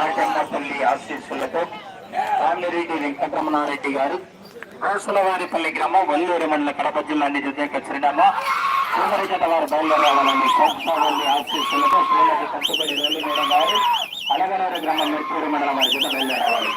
రాజమ్మపల్లి ఆశీస్సులతో రామిరెడ్డి వెంకటరమణారెడ్డి గారు కోసలవారిపల్లి గ్రామం వల్లూరు మండల కడప జిల్లా నిజదేక చిరునామా సోమరిజట వారు బయలుదేరాలని కోసలవారి ఆశీస్సులతో శ్రీమతి కట్టుబడి రైలు మేడం గారు అలగనూరు గ్రామం మెట్పూరు మండలం వారి జత బయలుదేరాలి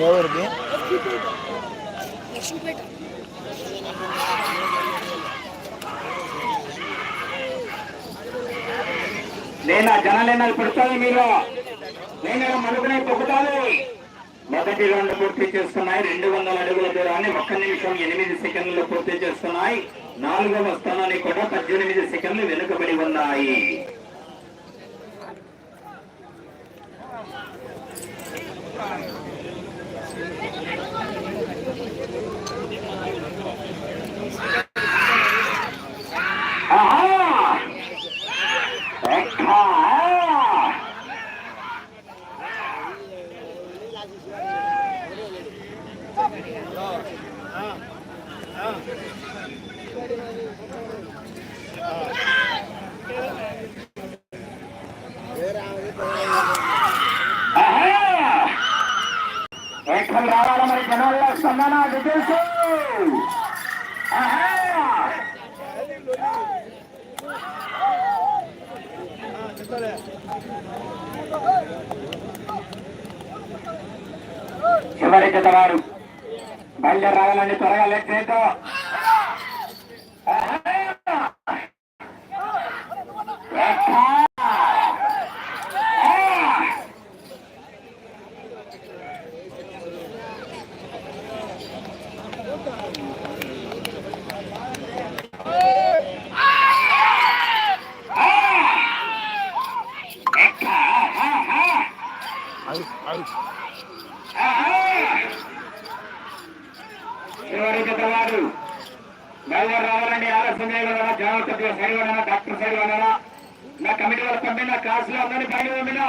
ఎవరికి? నేను జనాలేనా పెడతాను మీరు నేను మరుగునే తొక్కుతాను మొదటి రౌండ్ పూర్తి చేస్తున్నాయి. రెండు వందల అడుగుల దూరాన్ని ఒక్క నిమిషం ఎనిమిది సెకండ్లు పూర్తి చేస్తున్నాయి. నాలుగవ స్థానాన్ని కూడా పద్దెనిమిది సెకండ్లు వెనుకబడి ఉన్నాయి. జనాల్లో స్పందన చివరి జత వారు. త్వరగా లేట్ చేయతో చివరి జత వారు బయలుదేరి రావాలండి ఆలస్యం చేయగలరా జాగ్రత్త సైడ్ ఉన్నారా? డాక్టర్ సైడ్ ఉన్నారా? నా కమిటీ వాళ్ళు పంపిన క్లాసులో ఉందని బయట పంపిన?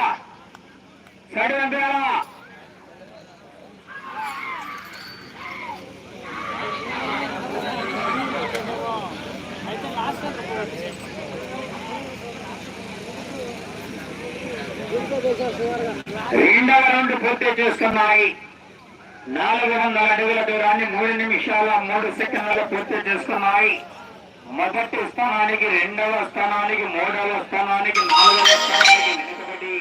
సైడ్ పంపించాలా రెండవ రౌండ్ పూర్తి చేస్తున్నాయి నాలుగు వందల అడుగుల దూరాన్ని మూడు నిమిషాల మూడు సెకండ్లలో పూర్తి చేస్తున్నాయి మొదటి స్థానానికి రెండవ స్థానానికి మూడవ స్థానానికి నాలుగవ స్థానానికి వెనుకబడి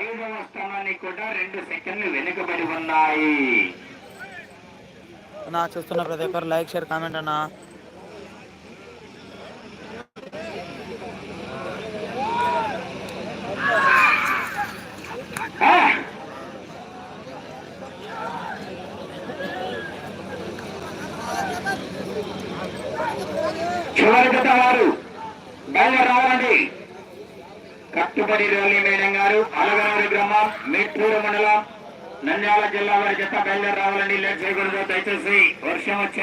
ఐదవ స్థానానికి కూడా రెండు సెకండ్లు వెనుకబడి ఉన్నాయి. అన్నా చూస్తున్న ప్రతి ఒక్కరు లైక్ షేర్ కామెంట్ అన్నా. చివరి జత వారు బయలుదేరి రావాలండి కట్టుబడి రోలి మేడం గారు అలగనూరు గ్రామం మేట్పూరు మండలం నంద్యాల జిల్లా వారి జత బయలుదేరి రావాలండి. లేట్ చేయకూడదు దయచేసి వర్షం వచ్చే